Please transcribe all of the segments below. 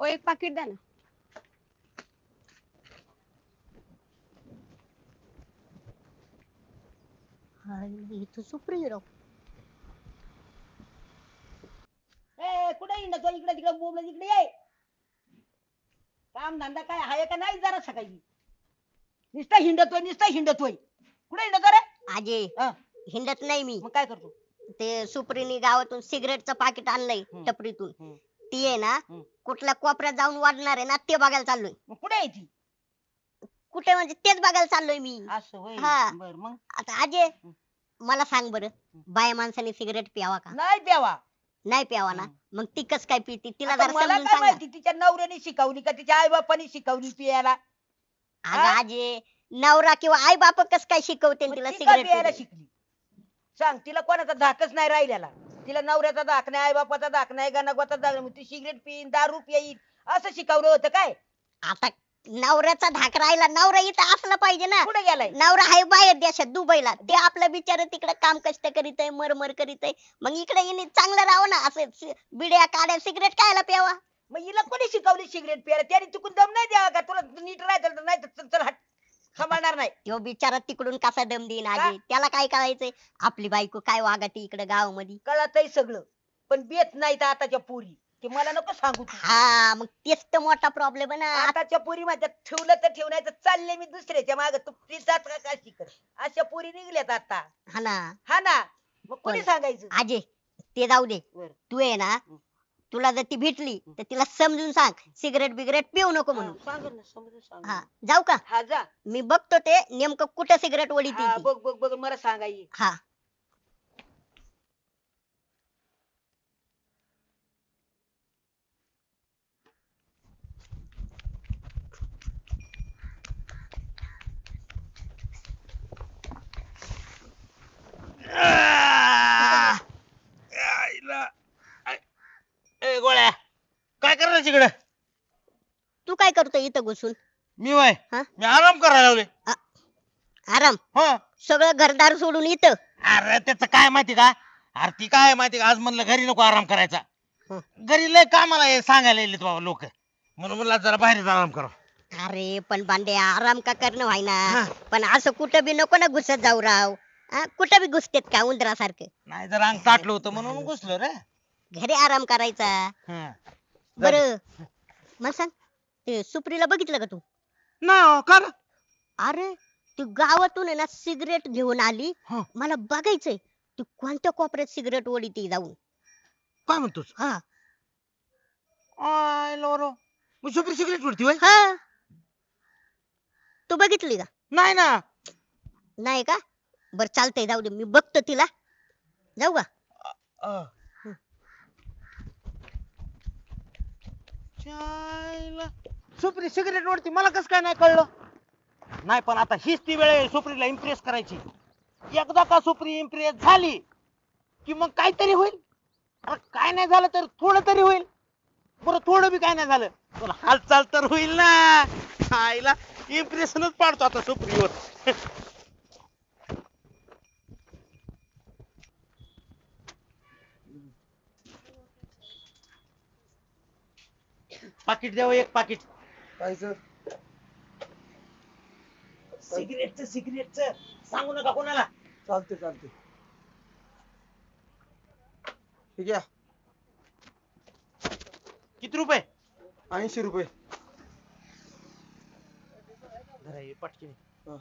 ओ एक पाकिट द्या ना. राव. ए कुठे तो इकडे तिकडे बोबला इकडे ये. काम धंदा काय आहे का नाही जरा सकाळी? नुसता हिंडतोय नुसता हिंडतोय. कुठे हिंडतो रे आजे हा, हिंडत नाही मी. मग काय करतो? ते सुप्रीनी गावातून सिगरेटचं पाकिट आणलंय हम्म. टपरीतून. हम्म. ती आहे ना हम्म. कुठल्या कोपऱ्यात जाऊन वाढणार आहे ना ते बघायला चाललोय. मग कुठे आहे ती? कुठे म्हणजे तेच बघायला चाललोय मी. असं होय. हा. बर मग? आता आजे मला सांग बरं बाया माणसाने सिगरेट प्यावा का? नाही प्यावा. नाही प्यावा ना. मग ती कस काय पिती? तिला आता जरा मला समजून काय सांग. ना. माहिती तिच्या नवऱ्याने शिकवली का? तिच्या आई बापाने शिकवली पियाला अगं हा? आजे नवरा किंवा आई बाप कस काय शिकवते तिला का प्यायला सिगरेट शिकली? सांग तिला कोणाचा धाकच नाही राहिलेला. तिला नवऱ्याचा धाक नाही आई बापाचा धाक नाही गणगोचा धाक नाही ती सिगरेट पिईन दारू पिईन असं शिकवलं होतं काय? आता नवऱ्याचा धाक राहिला नवरा इथं असला पाहिजे ना. कुठे गेलाय? नवरा आहे बाहेर देशात दुबईला. ते आपलं बिचार तिकडे काम कष्ट करीत आहे मरमर करीत आहे. मग इकडे येणे चांगलं राहावं ना असं सि- बिड्या काड्या सिगरेट खायला प्यावा. मग हिला कोणी शिकवली सिगरेट प्यायला? त्याने तिकून दम नाही द्यावा का? तुला नीट राहायचं तर नाही तर चल- चल हट. सांभाळणार नाही. तो बिचारा तिकडून कसा दम देईन? आजी त्याला काय करायचंय? आपली बायको काय वागते इकडे गावामध्ये? कळतही सगळं. पण बेत नाही तर आताच्या पोरी. ते मला नको सांगू तू. हा मग तेच तर मोठा प्रॉब्लेम आहे ना. आताच्या पोरी माझ्या ठेवलं तर ठेवण्याचं चालले मी दुसऱ्याच्या माग. तू जात का काय शिकत अशा पोरी निघल्यात आता. हा ना. हा ना. मग कोणी सांगायचं? आजे ते जाऊ दे. बरं. तू आहे ना. हं. तुला जर ती भेटली तर तिला समजून सांग. सिगरेट बिगरेट पिऊ नको म्हणून. हा, सांगेल ना समजून सांगेल. हा जाऊ का? हा जा. मी बघतो ते नेमकं कुठं सिगरेट वडी हा, ती. बघ बघ बघ मला सांगाय हा आईला. आय- ए गोळ्या काय करायला तिकडे तू काय करतोय इथं घुसून. मी वय? हा? मी आराम करायला लावले आराम? हो. सगळं घरदार सोडून इथं? अरे त्याचं काय माहिती का? अरे ती काय माहिती का? आज म्हणलं घरी नको आराम करायचा. हं. घरी लय कामाला हे सांगायला येईल बाबा लोक. म्हणून म्हणलं जरा बाहेर आराम करा. अरे पण बांडे आराम का करणं व्हायना? हा. पण असं कुठं बी नको ना घुसत जाऊ राव. हा, कुठं बी घुसतेत का उंदरासारखं? नाही जर अंग ताटलं होतं म्हणून घुसलो रे. घरी आराम करायचा. हं. बर. मला सांग. ते सुप्रीला बघितलं का तू? नाही हो? अरे ती गावातून आहे ना सिगरेट घेऊन आली. हं. मला बघायचंय ती कोणत्या कोपऱ्यात सिगरेट ओढी ती जाऊन. काय म्हणतोस? हा. आय लोरो मग सुपरी सिगरेट वय हा. तू बघितली का? नाही ना. नाही का? बर चालतंय जाऊ दे मी बघतो तिला. जाऊ का. चायला. सुप्री सिगरेट ओढती मला कस काय नाही कळलं? नाही पण आता हीच ती वेळ आहे सुप्रीला इम्प्रेस करायची. एकदा का सुप्री इम्प्रेस झाली की मग काहीतरी होईल? अरे काय नाही झालं तर थोडं तरी होईल. बरं थोडं बी काय नाही झालं पण हालचाल तर होईल ना. आईला इम्प्रेशनच पाडतो आता सुप्रीवर. पाकिट द्यावं एक पाकिट. काय सर? सिगरेटचं सिगरेटचं सांगू नका कोणाला. चालते चालते ठीक आहे. किती रुपये? ऐंशी रुपये. जरा हे पटकीने. हा.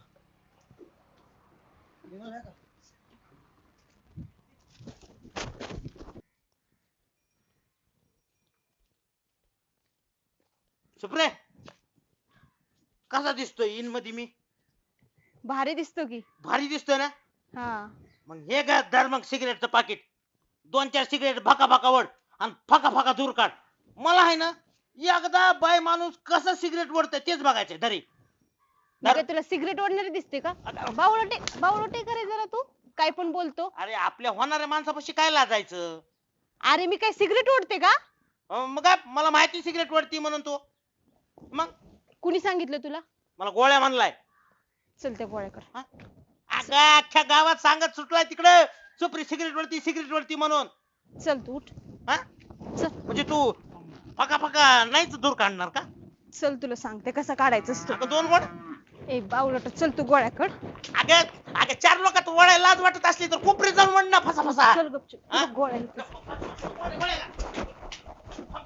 सुप्रे कसा दिसतोय? इनमध्ये मी. भारी दिसतो की. भारी दिसतोय ना? हा. मग हे घ्या धर मग सिगरेटचं पाकिट. दोन चार सिगरेट फका फका वड आणि फका फका दूर काढ. मला आहे ना एकदा बाय माणूस कसं सिगरेट वडतंय तेच बघायचंय धरी. काय तुला सिगरेट ओढणारी दिसते का? बावळटे बावळटे करे जरा तू. काय पण बोलतो. अरे आपल्या होणाऱ्या माणसापाशी काय लाजायचं? अरे मी काय सिगरेट ओढते का? अं, मग काय मला माहिती सिगरेट वडती म्हणून तो. मग? कुणी सांगितलं तुला? मला गोळ्या म्हणलाय चल त्या गोळ्या कर. अगं अख्ख्या गावात सांगत सुटलाय तिकडे. सुप्री सिगरेट वरती सिगरेट वरती म्हणून. चल तू उठ. हा? चल. म्हणजे तू फका फका नाहीच दूर काढणार का? चल तुला सांगते कसं काढायचं अगं दोन वड ए बावळट चल तू गोळ्याकड अगं अगं चार लोकात वळायला लाज वाटत असली तर कोपरी जाऊन म्हण ना फसा फसा चल गपचूप हा? तुला गोळ्या.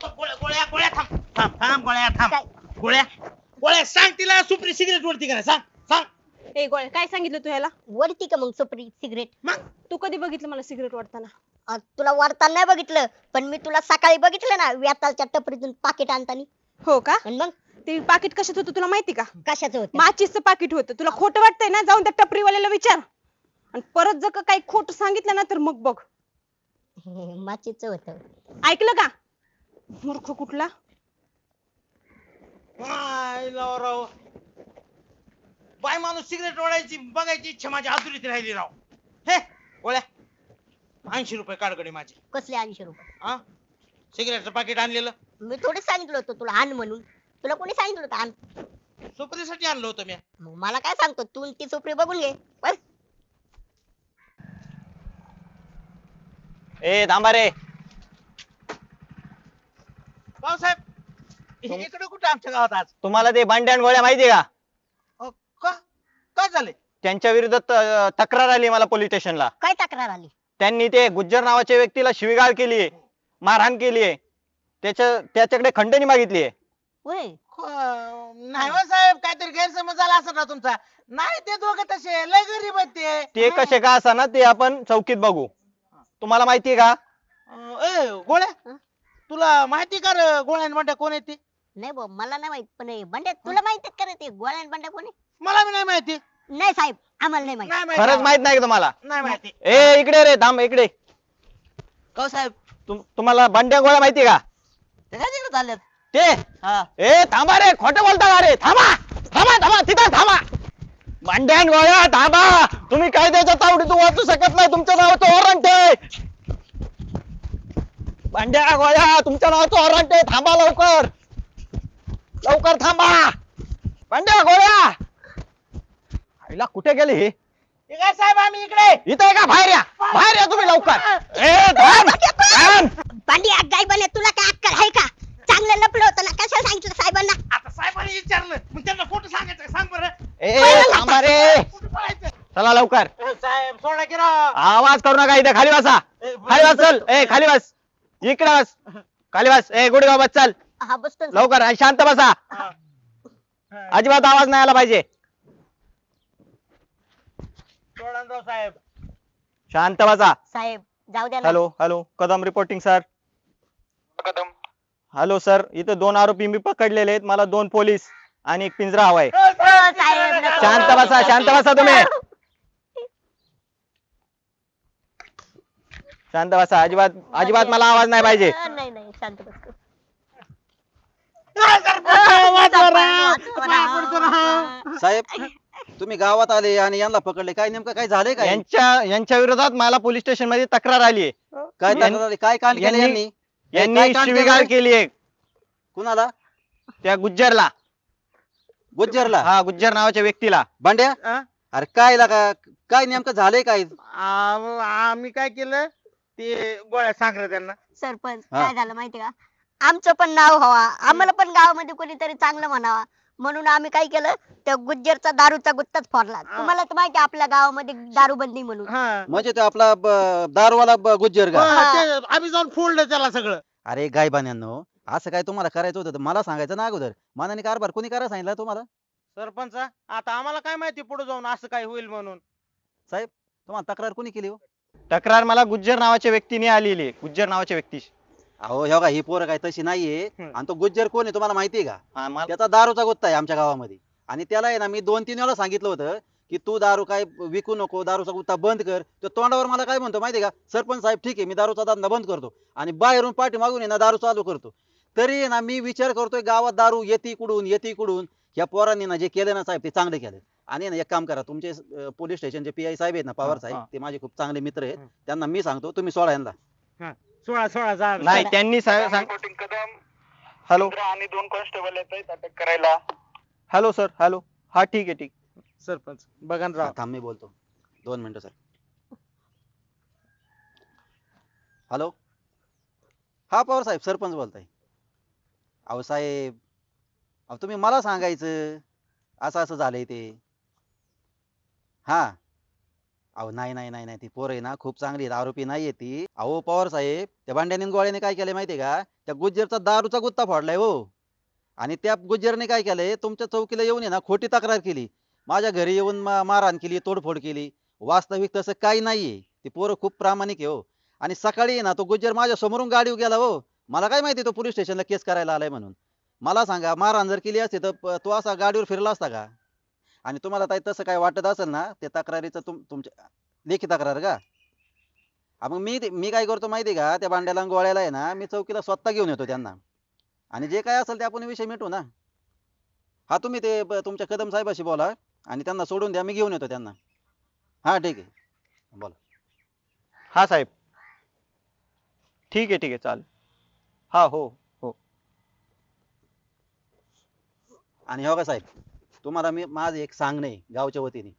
गोळ्या गोळ्या गोळ्या थांब थांब थांब गोळ्या? थांब. गोळ्या. गोळ्या सांग तिला सुप्री सिगरेट वरती करा सांग सांग. ए गोळ्या काय सांगितलं तू ह्याला? वरती का मग सुपरी सिगरेट मग? तू कधी बघितलं मला सिगरेट वाटताना तुला वरताना नाही बघितलं पण मी तुला सकाळी बघितलं ना व्यातालच्या टपरीतून पाकिट आणताना. हो का? आणि मग? ते पाकिट कशात होतं तुला माहिती का? कशाचं होतं? माचीसचं पाकिट होतं. तुला खोटं वाटतंय ना? जाऊन त्या टपरीवाल्याला विचार. आणि परत जर का काही खोटं सांगितलं ना तर मग बघ. माचीचं होतं. ऐकलं का? मूर्ख कुठला? लाव राव. बाय माणूस सिगरेट ओढायची बघायची इच्छा माझी अधुरीत राहिली राव. हे गोळ्या ऐंशी रुपये काढकडे माझे. कसले ऐंशी रुपये? हा सिगरेटचं पाकिट आणलेलं. मी थोडी सांगितलं होतं तुला आण म्हणून. तुला कोणी सांगितलं होतं आण? सुपरीसाठी आणलं होतं मी. मग मला काय सांगतो? तू ती सुपरी बघून घे. बस. ए थांबा रे. भाऊसाहेब इकडे कुठे आमच्या गावात आज? तुम्हाला ते भांड्यान गोळ्या माहितीये का? अ, का? काय झाले? त्यांच्या विरुद्ध तक्रार आली मला पोलीस स्टेशनला. काय तक्रार आली? त्यांनी ते गुज्जर नावाच्या व्यक्तीला शिवीगाळ केलीये मारहाण केलीये. त्याच्या त्याच्याकडे खंडणी मागितलीये. होय. नाही हो साहेब काहीतरी गैरसमज झाला असं ना तुमचा? नाही ते दोघं तसे लय गरीब आहेत ते. ते कसे का असा ना ते आपण चौकीत बघू. तुम्हाला माहितीये का? अं, ए गोळ्या? तुला माहिती का रे गोळ्या कोण आहे ते? नाही भाऊ मला नाही माहीत पण हे बंड्या तुला माहीत का रे ते गोळ्या आणि बंड्या कोणी? मला बी नाही माहिती. नाही साहेब आम्हाला नाही माहीत. नाही माहिती. खरंच माहीत नाही का तुम्हाला? नाही माहिती. ए इकडे रे थांब इकडे. का साहेब? तुम- तुम्हाला भांड्या गोळ्या माहितीये का? ते काय तिकडे चालल्यात? ते? हा. ए थांबा रे खोटं बोलता का रे? थांबा थांबा थांबा तिथं थांबा. भांड्यान गोळ्या थांबा. तुम्ही कायद्याच्या तावडीतून वाचू शकत नाही तुमच्या नावाचं वॉरंट आहे भांड्या गोळ्या तुमच्या नावाचं वॉरंट आहे थांबा लवकर. लवकर थांबा. भांड्या गोळ्या. आईला कुठे गेले हे? काय साहेब आम्ही इकडे. इथं आहे का? बाहेर या. बाहेर या तुम्ही लवकर. ए थांब थांब पांड्या गाय बने तुला काय अक्कल आहे का? चांगलं लपलं होतं ना कशाला सांगितलं साहेबांना? आता साहेबांनी विचारलं. मग त्यांना खोटं सांगायचं सांग बरं. ए थांबा रे. कुठं पळायचं? चला लवकर. ए, साहेब सोडा की राव. आवाज करू नका इथे. खाली बसा. ए, खाली बस चल. ए खाली बस. इकडे बस. खाली बस. ए गुडगाव बस चल. हा बसतो ना. लवकर आणि शांत बसा. हा. अजिबात आवाज नाही आला पाहिजे. साहेब. शांत बसा. साहेब जाऊ द्या ना. Hello hello Kadam reporting sir Kadam. Hello sir इथं दोन आरोपी मी पकडलेले आहेत. मला दोन पोलीस आणि एक पिंजरा हवाय. साहेब, नका. नका. शांत बसा शांत बसा तुम्ही. शांत बसा अजिबात अजिबात मला आवाज नाही पाहिजे. नाही नाही शांत बस ए, सरपंच, वाचवा राव. पाया पडतो राव. साहेब तुम्ही गावात आले आणि यांना पकडले. काय नेमकं काय झालंय काय? यांच्या यांच्या विरोधात मला पोलीस स्टेशनमध्ये तक्रार आली आहे. काय यां- तक्रार आली? काय कांड केलं यांनी- यांनी? काय यांनी कांड शिवीगाळ केलंय? केली आहे. कुणाला? त्या गुज्जरला. गुज्जरला? हा गुज्जर नावाच्या व्यक्तीला. भांड्या हा? अरे काय लागा काय नेमकं झालंय काय? आम- आम्ही काय केलं? ते गोळ्या सांगलं त्यांना. सरपंच हा. काय झालं माहिती का? आमचं पण नाव हवा. आम्हाला पण गावामध्ये कोणीतरी चांगलं म्हणावा. म्हणून आम्ही काय केलं त्या गुज्जरचा दारूचा गुत्ताच फोडला. तुम्हाला तर माहिती आहे आपल्या गावामध्ये दारूबंदी म्हणून. हा. म्हणजे तो आपला ब- दारूवाला ब- गुज्जर का? हा, ते आम्ही जाऊन फोडलं त्याला सगळं. अरे गायबान्यांनो असं काय तुम्हाला करायचं होतं? तर मला सांगायचं ना अगोदर. मनाने कारभार कोणी करायला सांगितलं तुम्हाला? सरपंच आता आम्हाला काय माहिती पुढे जाऊन असं काय होईल म्हणून? तुम्हाला तक्रार कोणी केली हो? तक्रार मला गुज्जर नावाच्या व्यक्तीने आलेली आहे. गुज्जर नावाच्या व्यक्ती अहो हे बघा ही पोरं काय तशी नाहीये. हम्म. आणि तो गुज्जर कोण आहे तुम्हाला माहितीये का? त्याचा दारूचा गुत्ता आहे आमच्या गावामध्ये. आणि त्याला आहे ना मी दोन तीन वेळा सांगितलं होतं की तू दारू काय विकू नको दारूचा गुत्ता बंद कर. तर तोंडावर मला काय म्हणतो माहितीये का? सरपंच साहेब ठीक आहे मी दारूचा धंदा बंद करतो. आणि बाहेरून पाठी मागून आहे ना दारू चालू करतो. तरी आहे ना मी विचार करतोय गावात दारू येते कुडून येते कुडून या पोरांनी ना जे केलं ना साहेब ते चांगले केले. आणि ना एक काम करा तुमचे पोलीस स्टेशनचे पी आय साहेब आहेत ना पवार हा, साहेब हा. ते माझे खूप चांगले मित्र आहेत. हम्म. त्यांना मी सांगतो तुम्ही सोळा यांना. सोळा सोळा जा नाही त्यांनी सा- सांग रिपोर्टिंग कदम. हॅलो. पंधरा आणि दोन कॉन्स्टेबल येत आहेत अटक करायला. Hello sir. हॅलो. हा ठीक आहे ठीक. सरपंच बघा ना राव. थांब मी बोलतो. दोन मिनिटं सर. हॅलो. हा पवार साहेब सरपंच बोलताय. अहो साहेब. अहो तुम्ही मला सांगायचं. असं असं झालंय ते. हा. अहो नाही नाही नाही नाही. ती पोर आहे ना खूप चांगली आहेत. आरोपी नाहीये ती. अहो पवार साहेब त्या भांड्याने गोळ्याने काय केलंय माहितीये का? त्या गुज्जरचा दारूचा गुत्ता फोडलाय हो. आणि त्या गुज्जरने काय केलंय? तुमच्या चौकीला येऊन आहे ना खोटी तक्रार केली. माझ्या घरी येऊन मा- मारहाण केली तोडफोड केली. वास्तविक तसं काही नाहीये. ती पोरं खूप प्रामाणिक आहे हो. आणि सकाळी आहे ना तो गुज्जर माझ्या समोरून गाडीवर गेला हो. मला काय माहिती तो पोलीस स्टेशनला केस करायला आलाय म्हणून. मला सांगा मारहाण जर केली असती तर प- तो असा गाडीवर फिरला असता का? आणि तुम्हाला ताई तसं काय वाटत असेल ना ते तक्रारीचं तुम तुमच्या लेखी तक्रार का? हा, मग मी ते- मी काय करतो माहिती का त्या भांड्याला आणि गोळ्याला आहे ना मी चौकीला स्वतः घेऊन येतो त्यांना. आणि जे काय असेल ते आपण विषय मिटू ना. हा तुम्ही ते ब- तुमच्या कदम साहेबाशी बोला आणि त्यांना सोडून द्या मी घेऊन येतो त्यांना. हा ठीक आहे. बोला. हा साहेब. ठीक आहे ठीक आहे चालेल. हा हो हो. आणि हो का साहेब? तुम्हाला मी माझं एक सांगणं आहे गावच्या वतीने.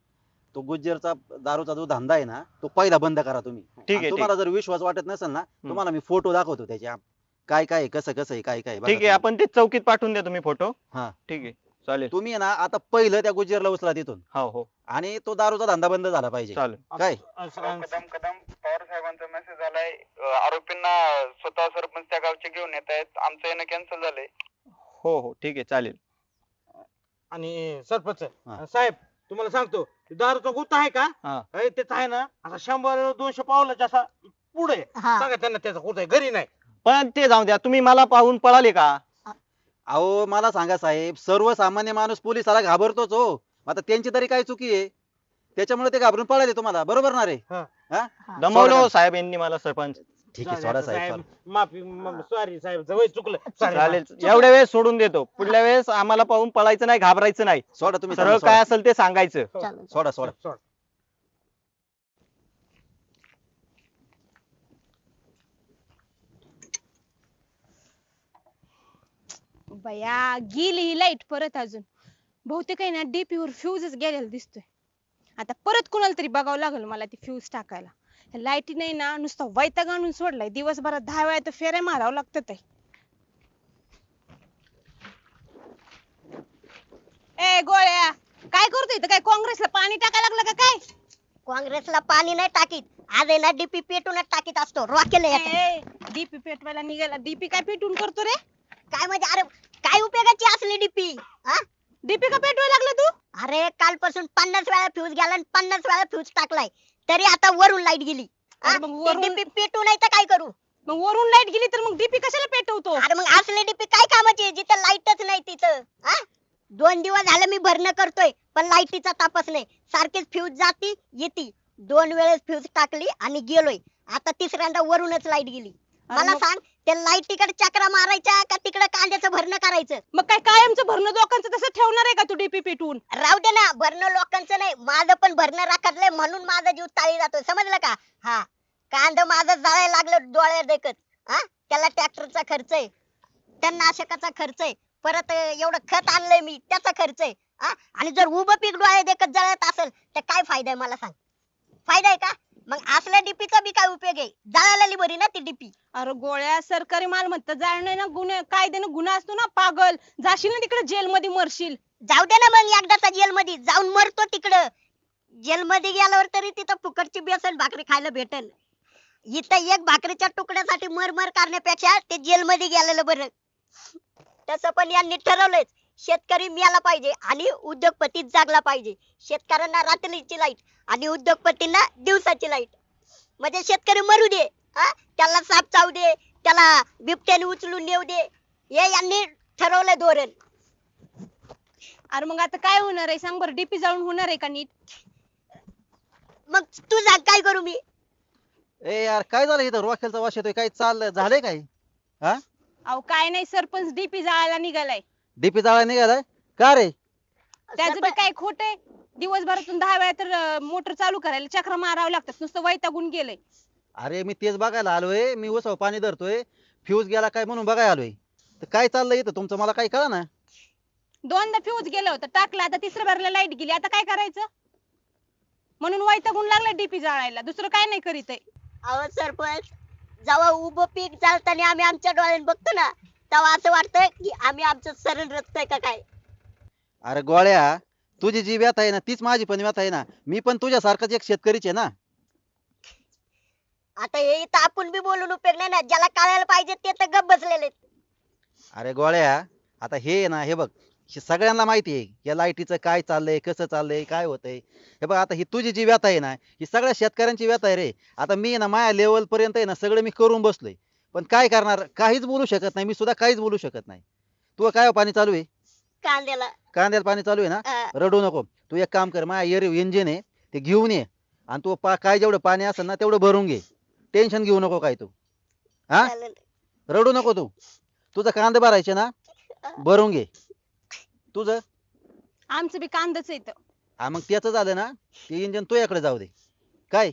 तो गुज्जरचा दारूचा जो धंदा आहे ना तो पहिला बंद करा तुम्ही. ठीक आणि आहे तुम्हाला जर विश्वास वाटत नसेल ना तुम्हाला मी फोटो दाखवतो त्याचे काय काय आहे, कसं कसं आहे काय काय आहे, बघा ठीक आहे तुम्ही. आपण ते चौकीत पाठवून द्या तुम्ही फोटो. हा. ठीक आहे चालेल. तुम्ही ना आता पहिलं त्या गुज्जरला उचला तिथून. हो हो. आणि तो दारूचा धंदा बंद झाला पाहिजे. चालेल. काय? कदम कदम पवार साहेबांचा मेसेज आलाय. अं, आरोपींना स्वतः सरपंच त्या गावचे घेऊन येत आहेत आमचं येणं कॅन्सल झालंय. हो हो ठीक आहे चालेल. आणि सरपंच हा. साहेब तुम्हाला सांगतो ते दारूचा गुत्ता आहे का? हा. अरे त्याचा आहे ना असा शंभर दोनशे पावलाच्या असा पुढे आहे. हा. सांगा त्यांना त्याचा कुठं घरी नाही. पण ते जाऊ द्या तुम्ही मला पाहून पळाले का? अहो मला सांगा साहेब सर्वसामान्य माणूस पोलिसाला घाबरतोच हो. आता त्यांची तरी काय चुकी आहे? त्याच्यामुळे ते घाबरून पळाले तुम्हाला बरोबर ना रे? दमवलं सोडा. हो साहेब यांनी मला सरपंच. ठीक आहे सोडा साहेब सोडा. माफी सॉरी साहेब जवळ चुकलं. Sorry, चालेल. एवढ्या वेळेस सोडून देतो. पुढल्या वेळेस आम्हाला पाहून पळायचं नाही घाबरायचं नाही. सोडा तुम्ही सरळ काय असेल ते सांगायचं. चालेल. सोडा सोडा. सोड. बया गेली ही लाइट परत अजून. बहुतेक आहे ना डीपी वर फ्यूजच गेलेला दिसतोय. आता परत कुणाला तरी बघावं लागेल मला ती फ्यूज टाकायला. लाईटी नाही ना नुसता वैताग आणून सोडलाय. दिवसभरात दहा वेळा तर फेऱ्या मारावं लागतात ए गोळ्या काय करतोय इथं? काय काँग्रेसला पाणी टाकायला लागलं का काय? काँग्रेसला पाणी नाही टाकीत. आज आहे ना डीपी पेटूनच टाकीत असतो. रॉकेल डीपी पेटवायला निघाला. डीपी काय पेटून करतो रे? काय म्हणजे अरे काय उपयोगाची असली डीपी डीपी का पेटवायला लागला तू? अरे कालपासून पन्नास वेळा फ्यूज गेला आणि पन्नास वेळा फ्यूज टाकलाय. तरी आता वरून लाइट गेली. अरे मग वरून- डीपी पेटू नाही तर काय करू? मग वरून लाइट गेली तर मग डीपी कशाला पेटवतो? अरे मग असले डीपी काय कामाची? आहे, जिथं लाईटच नाही तिथं. हा? दोन दिवस झालं मी भरणं करतोय पण लाईटीचा तापच नाही. सारखीच फ्यूज जाती येती. दोन वेळेस फ्यूज टाकली आणि गेलोय. आता तिसऱ्यांदा वरूनच लाइट गेली. अरे मला मग- सांग त्या लाईटीकडे चक्रा मारायच्या का तिकडे कांद्याचं भरणं करायचं? मग काय कायमचं भरणं लोकांचं तसं ठेवणार आहे का तू डीपी पेटवून राहू दे ना भरणं लोकांचं नाही. माझं पण भरणं राखतलंय म्हणून माझा जीव ताळी जातो समजलं का? हा. कांद माझं जाळायला लागलं डोळ्यात देखत. हा? त्याला ट्रॅक्टरचा खर्च आहे. तणनाशकाचा खर्च आहे. परत एवढं खत आणलंय मी त्याचा खर्च आहे. हा? आणि जर उभं पीक डोळ्यात देखत जळत असेल तर काय फायदा आहे मला सांग? फायदा आहे का? मग असल्या डीपीचा बी काय उपयोग आहे? जळालेली बरी ना ती डीपी अरे गोळ्या सरकारी मालमत्ता जाळणं ना गुन्हे कायद्यानं गुन्हा असतो ना पागल. जाशील ना तिकडे जेल मध्ये मरशील. जाऊ दे ना मग एकदाचा जेल मध्ये जाऊन मरतो तिकडं. जेल मध्ये गेल्यावर तरी तिथं फुकटची बेसन भाकरी खायला भेटल. इथं एक भाकरीच्या तुकड्यासाठी मरमर करण्यापेक्षा ते जेल मध्ये गेलेलं बरं. तसं पण यांनी ठरवलंय शेतकरी मिळाला पाहिजे आणि उद्योगपती जागला पाहिजे. शेतकऱ्यांना रात्रीची लाइट आणि उद्योगपतींना दिवसाची लाइट. म्हणजे शेतकरी मरू दे हा? त्याला साप चावू दे त्याला बिबट्याने उचलून नेऊ दे. हे यांनी ठरवलंय धोरण. अरे मग आता काय होणार आहे? सांग बरं डीपी जाळून होणार आहे का नीट? मग तू सांग काय करू मी? ए यार काय झालं इथं? रॉकेलचा वास येतोय. काय चाललंय? झालंय काय हा? अहो काय नाही सरपंच डीपी जाळायला निघालाय. डीपी जाळा निघालाय? का रे? त्याचं बी काय खोट आहे? दिवसभरातून दहा वेळा तर मोटर चालू करायला चक्र मारावं लागतात. नुसतं वैतागून गेलंय. अरे मी तेच बघायला आलोय. मी उसाव पाणी धरतोय. फ्यूज गेला काय म्हणून बघायला आलोय? तर काय चाललंय इथं? तुमचं मला काय कळा ना? दोनदा फ्यूज गेलं होतं. टाकलं आता तिसऱ्या बारला लाइट गेली. आता काय करायचं? म्हणून वैतागून लागला डीपी जाळायला. दुसरं काय नाही करीत आहे. अहो सरपंच जेव्हा उभं पीक चालताना आम्ही आमच्या डोळ्यात बघतो ना तेव्हा असं वाटतं की आम्ही आमचं सरण रचतोय का काय? अरे गोळ्या तुझी जी व्यथा आहे ना तीच माझी पण व्यथा आहे ना. मी पण तुझ्यासारखाच एक शेतकरीच आहे ना. आता हे इथं आपण बी बोलून उपयोग नाही ना ज्याला कळायला पाहिजे ते तर गप बसलेले आहेत. अरे गोळ्या आता हे आहे ना हे बघ हे सगळ्यांना माहिती आहे या लाईटीचं काय चाललंय कसं चाललंय काय होतंय. हे बघ आता ही तुझी जी व्यथा आहे ना ही सगळ्या शेतकऱ्यांची व्यथा आहे रे. आता मी आहे ना माझ्या लेवल पर्यंत आहे ना सगळं मी करून बसलोय. पण काय करणार? काहीच बोलू शकत नाही. मी सुद्धा काहीच बोलू शकत नाही. तू काय हो पाणी चालू आहे? कांद्याला. कांद्याला पाणी चालू आहे ना? अं, रडू नको. तू एक काम कर माझ्या एअर इंजिन आहे ते घेऊन ये. आणि तू पा काय जेवढं पाणी असेल ना तेवढं भरून घे. टेन्शन घेऊ नको काय तू. हा? चालेल. रडू नको तू. तुझं कांदे भरायचे ना? भरून घे. तुझं? आमचं बी कांदाच येतं हा मग त्याचं झालं ना? ते इंजिन तुझ्याकडे जाऊ दे. काय?